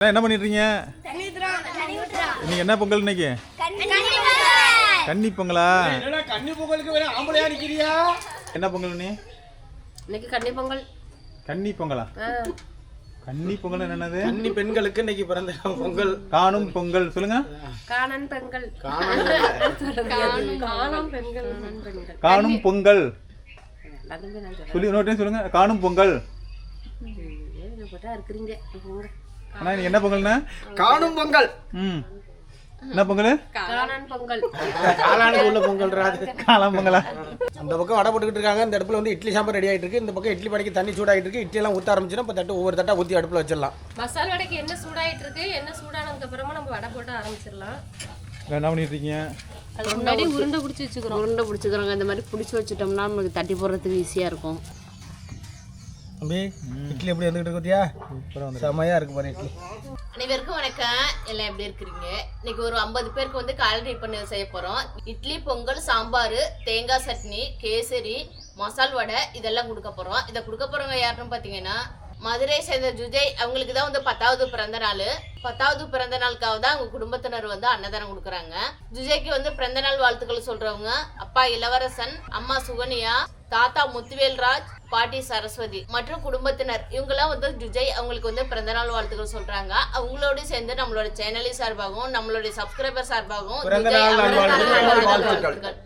என்ன பண்ணிட்டு இருக்கீங்க இன்னைக்கு என்ன பொங்கல் இன்னைக்கு கன்னி பொங்கலா என்னடா கன்னி பொங்கலுக்கு வேற ஆம்பளையா நிக்கிறியா என்ன பொங்கல் நீ இன்னைக்கு கன்னி பொங்கல் கன்னி பொங்கலா கன்னி பொங்கல் என்னது கன்னி பெண்களுக்கு இன்னைக்கு பிறந்த பொங்கல் காணும் பொங்கல் சொல்லுங்க காணன் பெண்கள் காணம் பெண்கள் பெண்கள் காணும் பொங்கல் சொல்லி இன்னொரு சொல்லுங்க காணும் பொங்கல் இருக்கிறீங்க. அண்ணா இன்னைக்கு என்ன பொங்கல்ண்ணா? காணும் பொங்கல். ம். என்ன பொங்கல்? காணன் பொங்கல். காளானுக்கு உள்ள பொங்கல்றாது காளாம் பொங்கலா? அந்த பக்கம் வடை போட்டுக்கிட்டு இருக்காங்க. இந்த அடுப்புல வந்து இட்லி சாம்பார் ரெடி ஆயிட்டு இருக்கு இந்த பக்கம் இட்லி படைக்கு தண்ணி சூடாயிட்டு இருக்கு இட்லி எல்லாம் ஊத்த ஆரம்பிச்சுன்னா இப்போ தட்டு ஒவ்வொரு தட்டா ஊத்தி அடுப்புல வச்சிடலாம். மசால் வடைக்கு என்ன சூடாயிட்டு இருக்கு என்ன சூடானதுக்கு அப்புறமா நம்ம வடை போட்டு ஆரம்பிச்சிடலாம். என்ன பண்ணிட்டு இருக்கீங்க அதுக்கு முன்னாடி உருண்டை பிடிச்சி வச்சுக்கிறோம். உருண்டை பிடிச்சிக்கிறோங்க. இந்த மாதிரி பிடிச்சி வச்சுட்டோம்னா நமக்கு தட்டி போடுறதுக்கு ஈஸியாக இருக்கும். தம்பி இட்லி எப்படி வந்துகிட்டு இருக்குதியா செமையா இருக்கு பாரு இட்லி. அனைவருக்கும் வணக்கம். எல்லாம் எப்படி இருக்கிறீங்க? இன்னைக்கு ஒரு ஐம்பது பேருக்கு வந்து காலரி பண்ணி செய்ய போகிறோம் இட்லி பொங்கல் சாம்பார் தேங்காய் சட்னி கேசரி மசால் வடை இதெல்லாம் கொடுக்க போகிறோம் இதை கொடுக்க போகிறவங்க யாருன்னு பார்த்தீங்கன்னா மதுரை சேர்ந்த ஜுஜய் அவங்களுக்கு தான் வந்து பத்தாவது பிறந்த நாள். பத்தாவது பிறந்த நாளுக்காக தான் அவங்க குடும்பத்தினர் வந்து அன்னதானம் கொடுக்குறாங்க. ஜுஜய்க்கு வந்து பிறந்த நாள் வாழ்த்துக்கள் சொல்றவங்க அப்பா இளவரசன் அம்மா சுகன்யா தாத்தா முத்துவேல்ராஜ் பாட்டி சரஸ்வதி மற்றும் குடும்பத்தினர். இவங்கெல்லாம் வந்து ஜுஜய் அவங்களுக்கு வந்து பிறந்தநாள் வாழ்த்துக்கள் சொல்றாங்க. அவங்களோட சேர்ந்து நம்மளோட சேனலி சார்பாகவும் நம்மளுடைய சப்ஸ்கிரைபர் சார்பாகவும் வாழ்த்துக்கள்.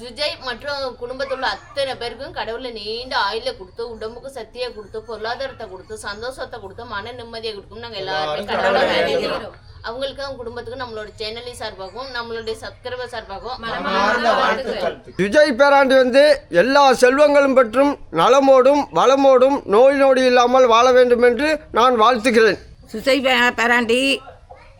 ஜுஜய் மற்றும் குடும்பத்தில் உள்ள அத்தனை பேருக்கும் கடவுளை நீண்ட ஆயுள கொடுத்து உடம்புக்கு சக்தியை கொடுத்து பொருளாதாரத்தை கொடுத்து சந்தோஷத்தை கொடுத்து மன நிம்மதியை கொடுக்கும் நாங்க எல்லாருமே கடவுளை வேண்டிக்கிறோம் அவங்களுக்கு அவங்க குடும்பத்துக்கும் நம்மளோட சேனலி சார்பாகவும் நம்மளுடைய சப்ஸ்கிரைபர் சார்பாகவும் மனமார்ந்த வாழ்த்துக்கள். விஜய் பேராண்டி வந்து எல்லா செல்வங்களும் பெற்றும் நலமோடும் வளமோடும் நோய் நொடி இல்லாமல் வாழ வேண்டும் என்று நான் வாழ்த்துகிறேன். சுசை பே- பேராண்டி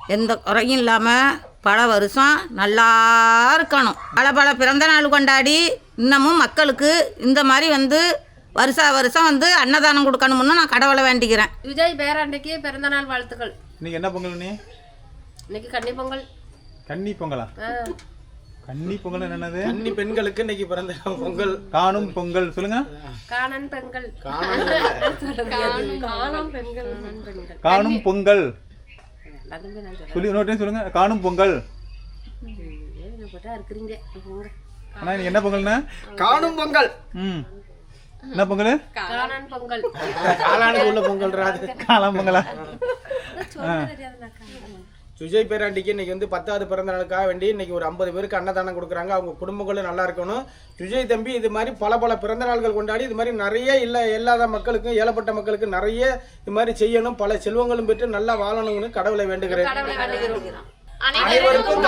எந்த குறையும் இல்லாமல் பல வருஷம் நல்லா இருக்கணும். பல பல பிறந்த நாள் கொண்டாடி இன்னமும் மக்களுக்கு இந்த மாதிரி வந்து வருஷா வருஷம் வந்து அன்னதானம் கொடுக்கணும்னு நான் கடவுளை வேண்டிக்கிறேன். விஜய் பேராண்டைக்கு பிறந்த நாள் வாழ்த்துக்கள். இன்னைக்கு என்ன பொங்கல் நீ? இன்னைக்கு கன்னி பொங்கல். கன்னி பொங்கலா? கன்னி பொங்கல் என்னது? கன்னி பெண்களுக்கு இன்னைக்கு பிறந்த பொங்கல். காணும் பொங்கல். சொல்லுங்க. காணன் பெண்கள். காணம் பெண்கள். பெண்கள். காணும் பொங்கல். சொல்லி இன்னொரு சொல்லுங்க. காணும் பொங்கல். இருக்கிறீங்க என்ன பொங்கல்ண்ணா காணும் பொங்கல். ம். என்ன பொங்கல்? காணன் பொங்கல். காளானுக்கு உள்ள பொங்கல்றாது காளாம் பொங்கலா? சுஜய் பேராண்டிக்கு இன்னைக்கு வந்து பத்தாவது பிறந்த நாளுக்காக வேண்டி இன்னைக்கு ஒரு ஐம்பது பேருக்கு அன்னதானம் கொடுக்குறாங்க. அவங்க குடும்பங்களும் நல்லா இருக்கணும். சுஜய் தம்பி இது மாதிரி பல பல பிறந்த நாள்கள் கொண்டாடி இது மாதிரி நிறைய இல்லை இல்லாத மக்களுக்கும் ஏழப்பட்ட மக்களுக்கு நிறைய இது மாதிரி செய்யணும். பல செல்வங்களும் பெற்று நல்லா வாழணும்னு கடவுளை வேண்டுகிறேன். அனைவருக்கும்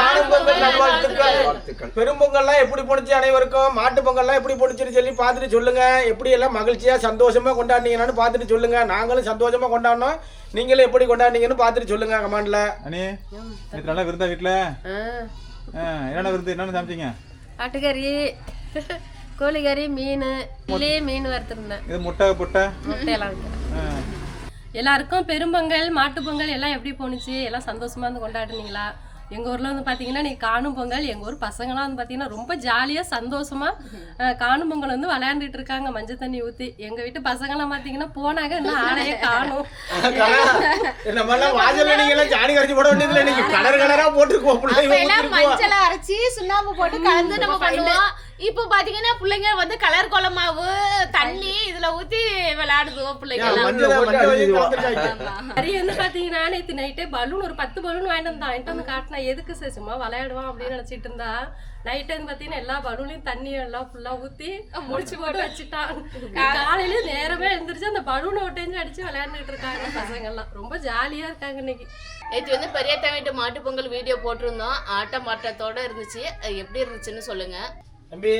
நல்வாழ்த்துக்கள். பெரும்பொங்கல்லாம் எப்படி போணுச்சு அனைவருக்கும்? மாட்டு பொங்கல்லாம் எப்படி போணுச்சுன்னு சொல்லி பார்த்துட்டு சொல்லுங்க. எப்படி எல்லாம் மகிழ்ச்சியா சந்தோஷமா கொண்டாடினீங்கன்னு பார்த்துட்டு சொல்லுங்க. நாங்களும் சந்தோஷமா கொண்டாடினோம் நீங்களும் எப்படி கொண்டாடினீங்கன்னு பார்த்துட்டு சொல்லுங்க கமெண்ட்ல. அண்ணே நேற்று நல்லா விருந்தா வீட்டில் என்னென்ன விருந்து என்னென்ன சமைச்சிங்க? ஆட்டுக்கறி கோழிக்கறி மீன் இல்லையே மீன் வறுத்துருந்தேன். இது முட்டை புட்டை? முட்டையெல்லாம். எல்லாருக்கும் பெரும்பொங்கல் மாட்டுப் பொங்கல் எல்லாம் எப்படி போணுச்சு? எல்லாம் சந்தோஷமா வந்து கொண்டாடுனீங்களா? எங்க ஊர்ல வந்து பாத்தீங்கன்னா நீ காணும் பொங்கல் எங்க ஊர் பசங்களாம் வந்து பாத்தீங்கன்னா ரொம்ப ஜாலியா சந்தோஷமா அஹ், காணும் பொங்கல் வந்து விளையாண்டுட்டு இருக்காங்க மஞ்சள் தண்ணி ஊத்தி. எங்க வீட்டு பசங்களாம் பாத்தீங்கன்னா போனாங்க இன்னும் ஆளையே காணும். மஞ்சளை அரைச்சி சுண்ணாம்பு போட்டு கலந்து நம்ம பண்ணுவோம். இப்போ பாத்தீங்கன்னா பிள்ளைங்க வந்து கலர் குளமாவு தண்ணி இதுல ஊத்தி விளையாடுதுவோம் பிள்ளைங்க. நிறைய வந்து பாத்தீங்கன்னா நேத்து நைட்டே பலூன் ஒரு பத்து பலூன் வாங்கிட்டு வந்தான். என்கிட்ட வந்து காட்டினா எதுக்கு சார் சும்மா விளையாடுவான் அப்படின்னு நினைச்சிட்டு இருந்தா. நைட் வந்து பாத்தீங்கன்னா எல்லா பலூனையும் தண்ணி எல்லாம் ஃபுல்லா ஊத்தி முடிச்சு போட்டு வச்சுட்டான். காலையில நேரமே எழுந்திரிச்சு அந்த பலூனை ஒட்டஞ்சு அடிச்சு விளையாண்டுட்டு இருக்காங்க பசங்க எல்லாம் ரொம்ப ஜாலியா இருக்காங்க இன்னைக்கு. நேற்று வந்து பெரியத்தா வீட்டு மாட்டு பொங்கல் வீடியோ போட்டிருந்தோம். ஆட்டம் பாட்டத்தோட இருந்துச்சு. அது எப்படி இருந்துச்சுன்னு சொல்லுங்க. தம்பி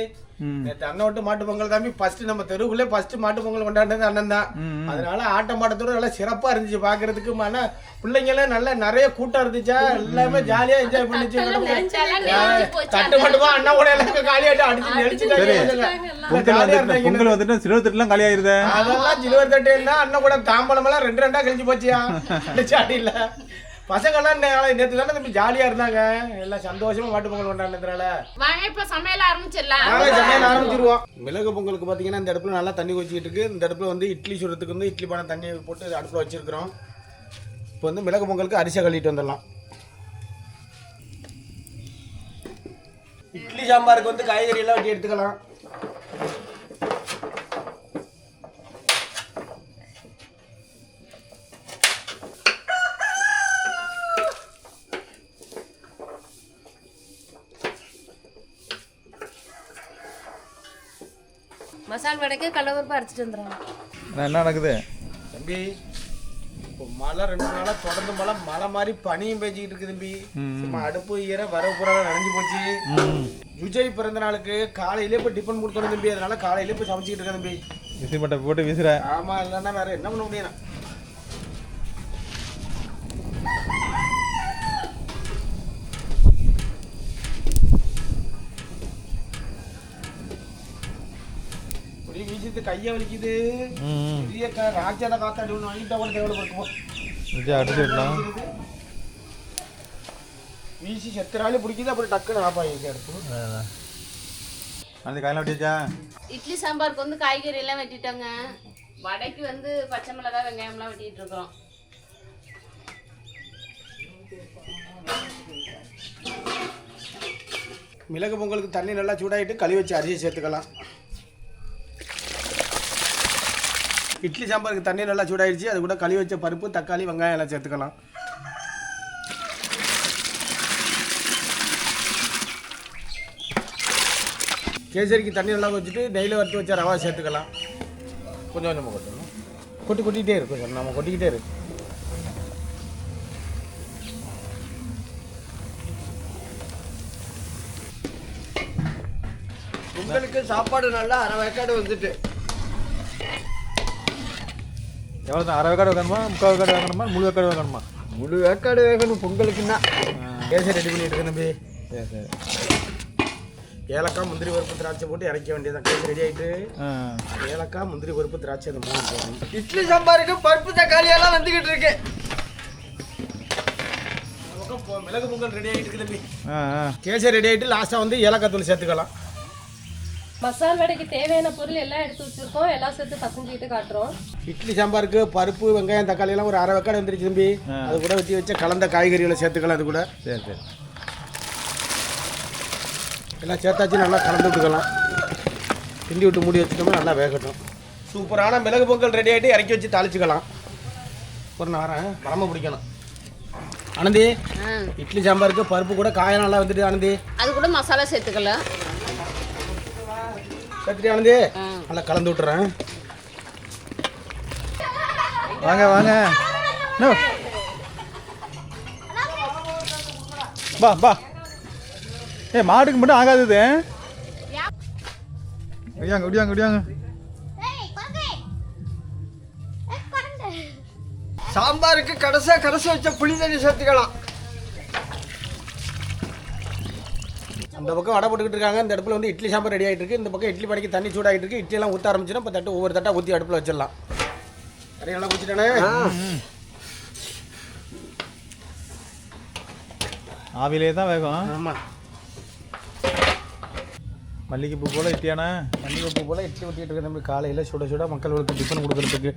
அண்ணன் விட்டு மாட்டு பொங்கல் தம்பி ஃபர்ஸ்ட் நம்ம தெருவுக்குள்ளே ஃபர்ஸ்ட் மாட்டு பொங்கல் கொண்டாடினது அண்ணன் தான். அதனால ஆட்டம் பாட்டத்தோட நல்லா சிறப்பா இருந்துச்சு பாக்குறதுக்கு. ஆனா பிள்ளைங்களும் நல்ல நிறைய கூட்டம் இருந்துச்சா? எல்லாமே ஜாலியா என்ஜாய் பண்ணிச்சு. தட்டு மட்டுமா அண்ணா. கூட எல்லாருக்கும் காலியாட்டு அடிச்சு நெளிச்சுட்டாங்க பொங்கல் வந்துட்டு இருந்தாங்க. பொங்கல் வந்துட்டு சிலுவை தட்டுலாம் காலியாயிருதே அதெல்லாம் சிலுவர் தட்டு என்ன அண்ணன் கூட தாம்பலம் எல்லாம் ரெண்டு ரெண்டா கழிஞ்சு போச்சியா? அடி இல்ல பசங்க எல்லாம் நேற்று தானே தம்பி ஜாலியா இருந்தாங்க. எல்லாம் சந்தோஷமா மாட்டு பொங்கல் கொண்டாடுறதுனால வாங்க இப்ப சமையல் ஆரம்பிச்சிடலாம். சமையல் ஆரம்பிச்சிருவோம். மிளகு பொங்கலுக்கு பாத்தீங்கன்னா இந்த அடுப்புல நல்லா தண்ணி கொச்சிக்கிட்டு இருக்கு. இந்த அடுப்புல வந்து இட்லி சுடுறதுக்கு வந்து இட்லி பானை தண்ணி போட்டு அடுப்புல வச்சிருக்கிறோம். இப்போ வந்து மிளகு பொங்கலுக்கு அரிசியை கழுவிட்டு வந்துடலாம். இட்லி சாம்பாருக்கு வந்து காய்கறி எல்லாம் வெட்டி எடுத்துக்கலாம். மசால் வடைக்கு கடலப்பருப்பு அரைச்சிட்டு வந்துடுறாங்க நான் என்ன நடக்குது? தம்பி இப்போ மழை ரெண்டு நாளாக தொடர்ந்து மழை மழை மாதிரி பனியும் பேஞ்சிக்கிட்டு இருக்கு தம்பி. சும்மா அடுப்பு ஈர வரவு பூரா நனைஞ்சு போச்சு. விஜய் பிறந்த நாளுக்கு காலையிலே இப்போ டிஃபன் கொடுக்கணும் தம்பி. அதனால காலையிலே இப்போ சமைச்சிக்கிட்டு இருக்கேன் தம்பி. விசிறி மட்டை போட்டு விசிற. ஆமா இல்லைன்னா வேற என்ன பண்ண முடியும்? இப்படி வீசிட்டு கையை வலிக்குது. பெரிய ராஜாத காத்தாடி ஒன்று வாங்கிட்டா விஜய் அடிச்சு விடலாம் வீசி செத்துறாலும் பிடிக்குது அப்புறம் டக்குன்னு இங்கே எடுத்து அந்த காயெல்லாம் வெட்டியாச்சா? இட்லி சாம்பாருக்கு வந்து காய்கறி எல்லாம் வெட்டிட்டாங்க. வடைக்கு வந்து பச்சை மிளகாய் வெங்காயம்லாம் வெட்டிட்டு இருக்கிறோம். மிளகு பொங்கலுக்கு தண்ணி நல்லா சூடாகிட்டு களி வச்சு அரிசி சேர்த்துக்கலாம். இட்லி சாம்பாருக்கு தண்ணி நல்லா சூடாயிடுச்சு அது கூட களி வச்ச பருப்பு தக்காளி வெங்காயம் எல்லாம் சேர்த்துக்கலாம். கேசரிக்கு தண்ணி நல்லா வச்சுட்டு நெய்யில் வறுத்து வச்ச ரவா சேர்த்துக்கலாம். கொஞ்சம் கொஞ்சமாக கொட்டணும். கொட்டி கொட்டிக்கிட்டே இருக்கும் சார் நம்ம கொட்டிக்கிட்டே இருக்கு. உங்களுக்கு சாப்பாடு நல்லா அரை வேக்காடு வந்துட்டு. எவ்வளோ தான் அரை வேக்காடு வைக்கணுமா முக்கால் வேக்காடு வைக்கணுமா முழு வேக்காடு வைக்கணுமா முழு வேக்காடு வேகணும் பொங்கலுக்குன்னா. கேசரி ரெடி பண்ணிட்டு இருக்கேன் தம்பி. சரி சரி. ஏலக்காய் முந்திரி பருப்பு திராட்சை போட்டு இறக்க வேண்டியதான் கேஸ் ரெடி ஆகிட்டு ஏலக்காய் முந்திரி பருப்பு திராட்சை அந்த மூணு போடணும். இட்லி சாம்பாருக்கு பருப்பு தக்காளி எல்லாம் வந்துகிட்டு இருக்கு. இந்த பக்கம் பொ- மிளகு பொங்கல் ரெடி ஆகிட்டு இருக்கு தம்பி. கேசரி ரெடி ஆகிட்டு லாஸ்ட்டாக வந்து ஏலக்காய் தூள் சேர்த்துக்கலாம். மசால் வடைக்கு தேவையான பொருள் எல்லாம் எடுத்து வச்சிருக்கோம். எல்லாம் சேர்த்து பசஞ்சிக்கிட்டு காட்டுறோம். இட்லி சாம்பாருக்கு பருப்பு வெங்காயம் தக்காளி எல்லாம் ஒரு அரை வெக்காடு வந்துருச்சு தம்பி. அது கூட வெட்டி வச்ச கலந்த காய்கறிகளை சேர்த்துக்கலாம் அது கூட. சரி சரி. எல்லாம் சேர்த்தாச்சு நல்லா கலந்து விட்டுக்கலாம். கிண்டி விட்டு மூடி வச்சுட்டோம்னா நல்லா வேகட்டும். சூப்பரான மிளகு பொங்கல் ரெடி ஆகிட்டு இறக்கி வச்சு தாளிச்சுக்கலாம். ஒரு நேரம் வரம்ப பிடிக்கணும். ஆனந்தி இட்லி சாம்பாருக்கு பருப்பு கூட காயம் நல்லா வந்துட்டு ஆனந்தி. அது கூட மசாலா சேர்த்துக்கலாம். சேர்த்துட்டு ஆனந்தி நல்லா கலந்து விட்டுறேன். வாங்க வாங்க. பா பா ஏ மாட்டுக்கு மட்டும் ஆகாது இது. ஒடியாங்க ஒடியாங்க ஒடியாங்க சாம்பாருக்கு கடைசியாக கடைசி வச்ச புளி தண்ணி சேர்த்துக்கலாம். அந்த பக்கம் வடை போட்டுக்கிட்டு இருக்காங்க. இந்த அடுப்பில் வந்து இட்லி சாம்பார் ரெடி ஆகிட்டு இருக்கு. இந்த பக்கம் இட்லி படைக்கு தண்ணி சூடாகிட்டு இருக்கு. இட்லி எல்லாம் ஊற்ற ஆரம்பிச்சிடும் இப்போ தட்டு ஒவ்வொரு தட்டா ஊற்றி அடுப்பில் வச்சிடலாம். நிறைய நல்லா ஊற்றிட்டானே ஆவிலே தான் வேகும். ஆமாம் மல்லிகைப்பூ போல இட்டியானா மல்லிகைப்பூ போல் இட்லி ஊற்றிட்டு இருக்கு நம்ம காலையில் சுட சுட மக்களுக்கு டிஃபன் கொடுக்கறதுக்கு.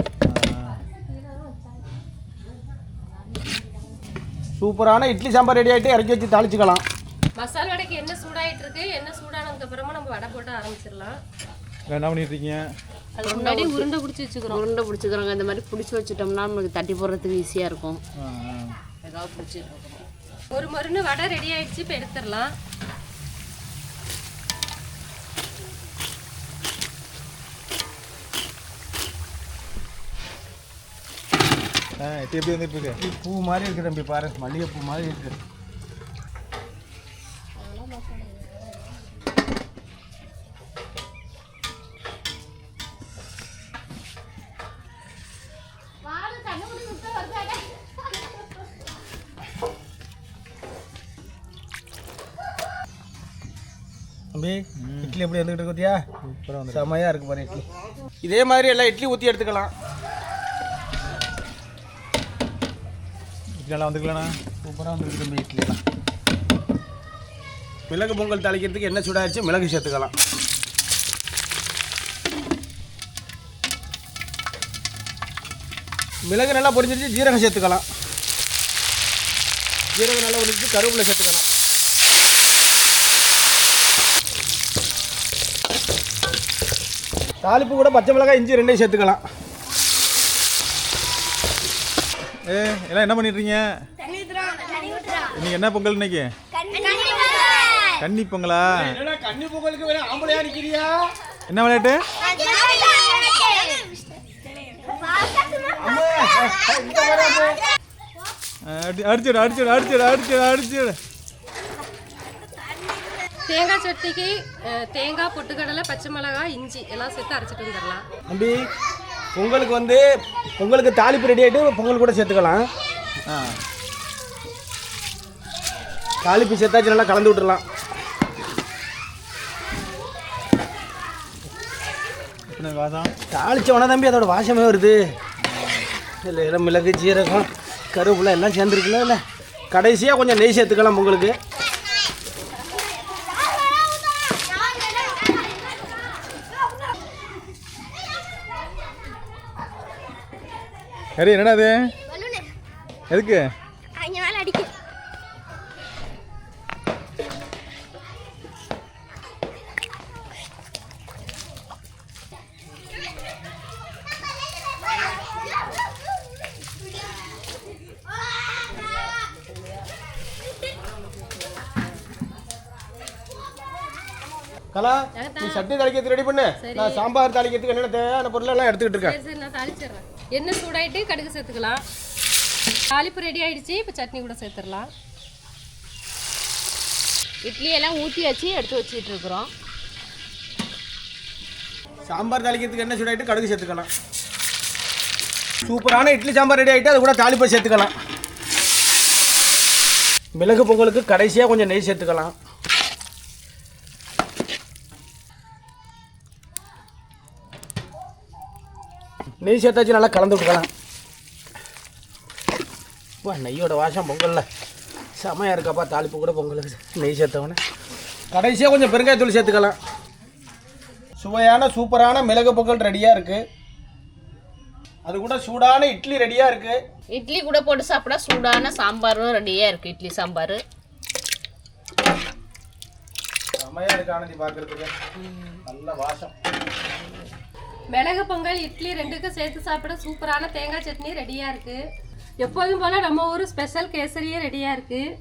சூப்பரான இட்லி சாம்பார் ரெடி ஆகிட்டு இறக்கி வச்சு தாளிச்சுக்கலாம். மசால் வடைக்கு என்ன சூடாயிட்டு இருக்கு என்ன சூடானதுக்கு அப்புறமா நம்ம வடை போட்டு ஆரம்பிச்சிடலாம். என்ன பண்ணிட்டு இருக்கீங்க அதுக்கு முன்னாடி உருண்டை பிடிச்சி வச்சுக்கிறோம். உருண்டை பிடிச்சிக்கிறோங்க இந்த மாதிரி பிடிச்சி வச்சுட்டோம்னா நம்மளுக்கு தட்டி போடுறதுக்கு ஈஸியாக இருக்கும். ஏதாவது பிடிச்சி ஒரு மருந்து வடை ரெடி ஆயிடுச்சு இப்போ எடுத்துடலாம். எப்படி வந்துட்டு இருக்கு? பூ மாதிரி இருக்கு தம்பி பாரு. மல்லிகைப்பூ மாதிரி இருக்கு. தம்பி இட்லி எப்படி வந்துகிட்டு இருக்கு பார்த்தியா சூப்பராக வந்து செமையாக இருக்கு பாரு இட்லி. இதே மாதிரி எல்லாம் இட்லி ஊற்றி எடுத்துக்கலாம். இட்லி நல்லா வந்துக்கலண்ணா. சூப்பராக வந்துருக்கு தம்பி இட்லிலாம் மிளகு பொங்கல் தாளிக்கிறதுக்கு என்ன சூடாயிருச்சு மிளகு சேர்த்துக்கலாம். மிளகு நல்லா பொரிஞ்சிருச்சு ஜீரகம் சேர்த்துக்கலாம். ஜீரகம் நல்லா உரிச்சு கருவேப்பிலை சேர்த்துக்கலாம். தாளிப்பு கூட பச்சை மிளகாய் இஞ்சி ரெண்டையும் சேர்த்துக்கலாம். ஏ எல்லாம் என்ன பண்ணிட்டுறீங்க இன்னைக்கு என்ன பொங்கல் இன்னைக்கு? கன்னி பொங்கலா? கன்னி பொங்கலுக்கு ஆம்பளையா என்ன விளையாட்டு அடி அடிச்சிடு அடிச்சிடு அடிச்சிடு அடிச்சிடு அடிச்சிடு தேங்காய் சட்னிக்கு அஹ், தேங்காய் பொட்டுக்கடலை பச்சை மிளகாய் இஞ்சி எல்லாம் சேர்த்து அரைச்சிட்டு வந்துடலாம். தம்பி பொங்கலுக்கு வந்து பொங்கலுக்கு தாளிப்பு ரெடி ஆகிட்டு பொங்கல் கூட சேர்த்துக்கலாம். ஆ. தாளிப்பு சேர்த்தாச்சு நல்லா கலந்து வாசம்? தாளிச்ச உடனே தம்பி அதோட வாசமே வருது. இல்லை இல்லை மிளகு ஜீரகம் கருவேப்பிலை எல்லாம் சேர்ந்துருக்குல்ல இல்லை கடைசியாக கொஞ்சம் நெய் சேர்த்துக்கலாம் பொங்கலுக்கு. சரி என்னடா அது எதுக்கு? கலா நீ சட்னி தாளிக்கிறதுக்கு ரெடி பண்ணு. நான் சாம்பார் தாளிக்கிறதுக்கு என்னென்ன தேவையான பொருளெல்லாம் எடுத்துக்கிட்டு இருக்கேன். எண்ணெய் சூடாயிட்டு கடுகு சேர்த்துக்கலாம். தாளிப்பு ரெடி ஆகிடுச்சு இப்போ சட்னி கூட சேர்த்துடலாம். இட்லியெல்லாம் ஊற்றி வச்சு எடுத்து வச்சுட்டு இருக்கிறோம். சாம்பார் தாளிக்கிறதுக்கு என்ன சூடாயிட்டு கடுகு சேர்த்துக்கலாம். சூப்பரான இட்லி சாம்பார் ரெடி ஆகிட்டு அது கூட தாளிப்பை சேர்த்துக்கலாம். மிளகு பொங்கலுக்கு கடைசியாக கொஞ்சம் நெய் சேர்த்துக்கலாம். நெய் சேர்த்தாச்சு நல்லா கலந்து விட்டுக்கலாம். வா நெய்யோட வாசம் பொங்கலில். செமையாக இருக்காப்பா தாளிப்பு கூட பொங்கலுக்கு நெய் சேர்த்தவொடனே. கடைசியாக கொஞ்சம் பெருங்காயத்தூள் சேர்த்துக்கலாம். சுவையான சூப்பரான மிளகு பொங்கல் ரெடியாக இருக்குது அது கூட சூடான இட்லி ரெடியாக இருக்குது இட்லி கூட போட்டு சாப்பிட சூடான சாம்பாரும் ரெடியாக இருக்குது இட்லி சாம்பார். செமையாக இருக்கு ஆனந்தி பார்க்குறதுக்கு. நல்ல வாசம். மிளகு பொங்கல் இட்லி ரெண்டுக்கும் சேர்த்து சாப்பிட சூப்பரான தேங்காய் சட்னி ரெடியாக இருக்குது எப்போதும் போல் நம்ம ஊர் ஸ்பெஷல் கேசரியே ரெடியாக இருக்குது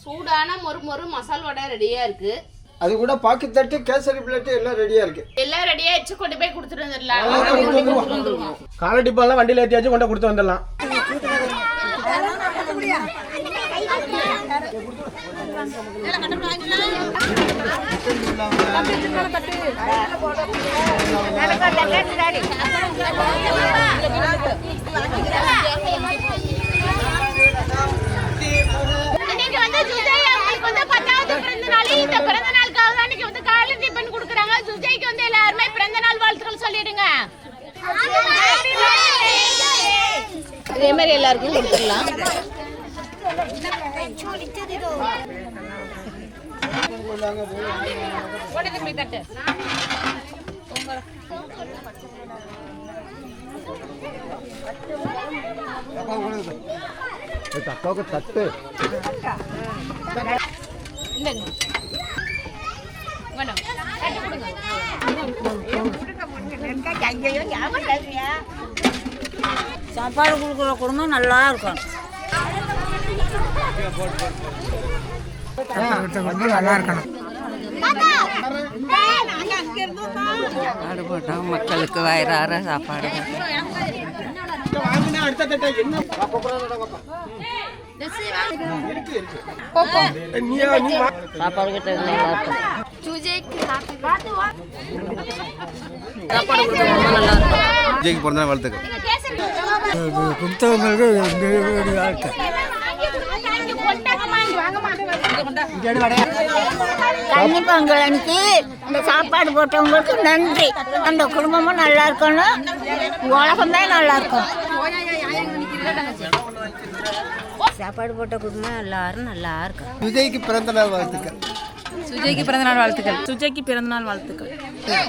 சூடான மொறு மொறு மசால் வடை ரெடியாக இருக்குது அது கூட பாக்கி தட்டு கேசரி பிளேட்டு எல்லாம் ரெடியாக இருக்குது எல்லாம் ரெடியாக வச்சு கொண்டு போய் கொடுத்துட்டு வந்துடலாம் காலை டிப்பாலாம் வண்டியில் ஏற்றியாச்சும் கொண்டு கொடுத்து வந்துடலாம் இன்னைக்கு வந்து சுஜய் அவங்களுக்கு வந்து பத்தாவது பிறந்த நாள். இந்த பிறந்த நாளுக்காக தான் இன்னைக்கு வந்து காலை டிபன் கொடுக்குறாங்க. சுஜய்க்கு வந்து எல்லாருமே பிறந்த நாள் வாழ்த்துக்கள் சொல்லிடுங்க. இதே மாதிரி எல்லாருக்கும் கொடுத்துடலாம். அக்காவுக்கு தட்டு சாப்பாடு கொடுக்குற குடும்பம் நல்லா இருக்கும் சாப்பாடு போட்டோம் மக்களுக்கு வயிறார சாப்பாடு சாப்பாடு கிட்ட நல்லா சாப்பாடு கொடுத்தா பிறந்த வாழ்த்துக்கள் கன்னி பொங்கல் அன்னைக்கு இந்த சாப்பாடு போட்டவங்களுக்கு நன்றி. அந்த குடும்பமும் நல்லா இருக்கணும். உலகமே நல்லா இருக்கும். சாப்பாடு போட்ட குடும்பம் எல்லாரும் நல்லா இருக்கும். விஜய்க்கு பிறந்த நாள் வாழ்த்துக்கள். சுஜய்க்கு பிறந்தநாள் வாழ்த்துக்கள். சுஜய்க்கு பிறந்தநாள் வாழ்த்துக்கள்.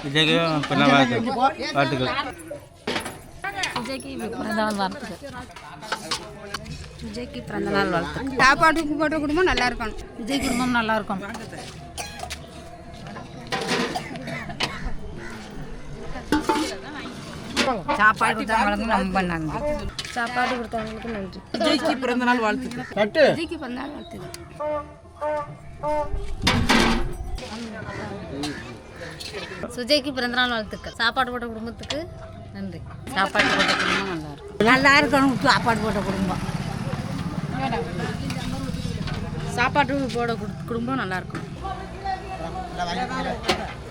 விஜய்க்கு பிறந்த வாழ்த்துக்கள். வாழ்த்துக்கள். சுஜய்க்கு பிறந்தநாள் வாழ்த்துக்கள். விஜய்க்கு பிறந்த நாள் வாழ்த்து சாப்பாட்டுக்கு போட்ட குடும்பம் நல்லா இருக்கணும். விஜய் குடும்பம் நல்லா இருக்கும் சாப்பாடு கொடுத்தவங்களுக்கு ரொம்ப நன்றி சாப்பாடு கொடுத்தவங்களுக்கு நன்றி. விஜய்க்கு பிறந்த நாள் வாழ்த்து கட்டு விஜய்க்கு பிறந்த நாள் வாழ்த்து சுஜய்க்கு பிறந்த நாள் வாழ்த்துக்கள். சாப்பாடு போட்ட குடும்பத்துக்கு நன்றி. சாப்பாடு போட்ட குடும்பம் நல்லா இருக்கும் நல்லா இருக்கணும். சாப்பாடு போட்ட குடும்பம். சாப்பாடு போட குடும்பம் நல்லா இருக்கும்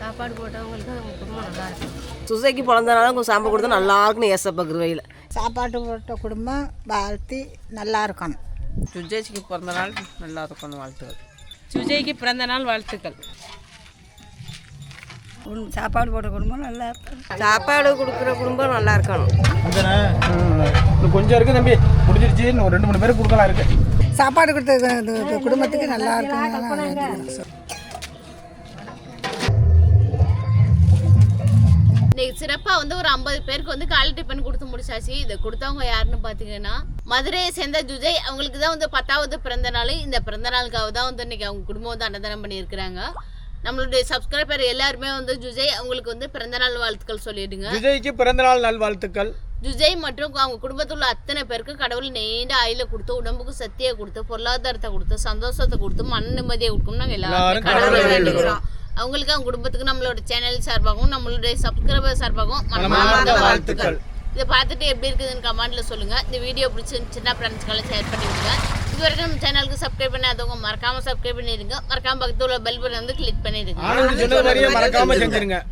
சாப்பாடு போட்டவங்களுக்கு குடும்பம் நல்லா இருக்கும் சுசைக்கு பிறந்தனால கொஞ்சம் சாம்பல் கொடுத்தா நல்லா இருக்குன்னு ஏசப்பா கிருவையில் சாப்பாடு போட்ட குடும்பம் வாழ்த்தி நல்லா இருக்கணும் சுஜேஷிக்கு பிறந்த நாள் நல்லா இருக்கணும் வாழ்த்துக்கள். சுஜய்க்கு பிறந்த நாள் வாழ்த்துக்கள் சாப்பாடு போட்ட குடும்பம் நல்லா இருக்கும் சாப்பாடு கொடுக்குற குடும்பம் நல்லா இருக்கணும் கொஞ்சம் இருக்கு தம்பி. இன்னும் ஒரு ரெண்டு மூணு பேருக்கு கொடுக்கலாம் இருக்கு. சாப்பாடு கொடுத்த குடும்பத்துக்கு நல்லா இருக்கும் இன்னைக்கு சிறப்பாக வந்து ஒரு ஐம்பது பேருக்கு வந்து காலை டிஃபன் கொடுத்து முடிச்சாச்சு. இதை கொடுத்தவங்க யாருன்னு பார்த்தீங்கன்னா மதுரையை சேர்ந்த ஜுஜய் அவங்களுக்கு தான் வந்து பத்தாவது பிறந்த நாள். இந்த பிறந்த நாளுக்காக தான் வந்து இன்னைக்கு அவங்க குடும்பம் வந்து அன்னதானம் பண்ணியிருக்கிறாங்க. நம்மளுடைய சப்ஸ்கிரைபர் எல்லாருமே வந்து ஜுஜய் அவங்களுக்கு வந்து பிறந்த நாள் வாழ்த்துக்கள் சொல்லிடுங்க. விஜய்க்கு பிறந்தநாள் நல்வாழ்த்துக்கள். ஜுஜய் மற்றும் அவங்க குடும்பத்தில் உள்ள அத்தனை பேருக்கு கடவுள் நீண்ட ஆயில கொடுத்து உடம்புக்கு சக்தியை கொடுத்து பொருளாதாரத்தை கொடுத்து சந்தோஷத்தை கொடுத்து மன நிம்மதியை கொடுக்கும் நாங்கள் எல்லாரும் கடவுளை வேண்டிக்கிறோம் அவங்களுக்கு அவங்க குடும்பத்துக்கு நம்மளோட சேனல் சார்பாகவும் நம்மளுடைய சப்ஸ்கிரைபர் சார்பாகவும் மனமார்ந்த வாழ்த்துக்கள். இதை பார்த்துட்டு எப்படி இருக்குதுன்னு கமெண்ட்ல சொல்லுங்க. இந்த வீடியோ பிடிச்சிருந்துச்சுன்னா ஃப்ரெண்ட்ஸ்க்கெல்லாம் ஷேர் பண்ணி விடுங்க. இது வரைக்கும் நம்ம சேனலுக்கு சப்ஸ்கிரைப் பண்ணாதவங்க மறக்காம சப்ஸ்கிரைப் பண்ணிடுங்க. மறக்காம பக்கத்துல உள்ள பெல் பட்டன் வந்து கிளிக் பண்ணிடுங்க. செஞ்சிருங்க.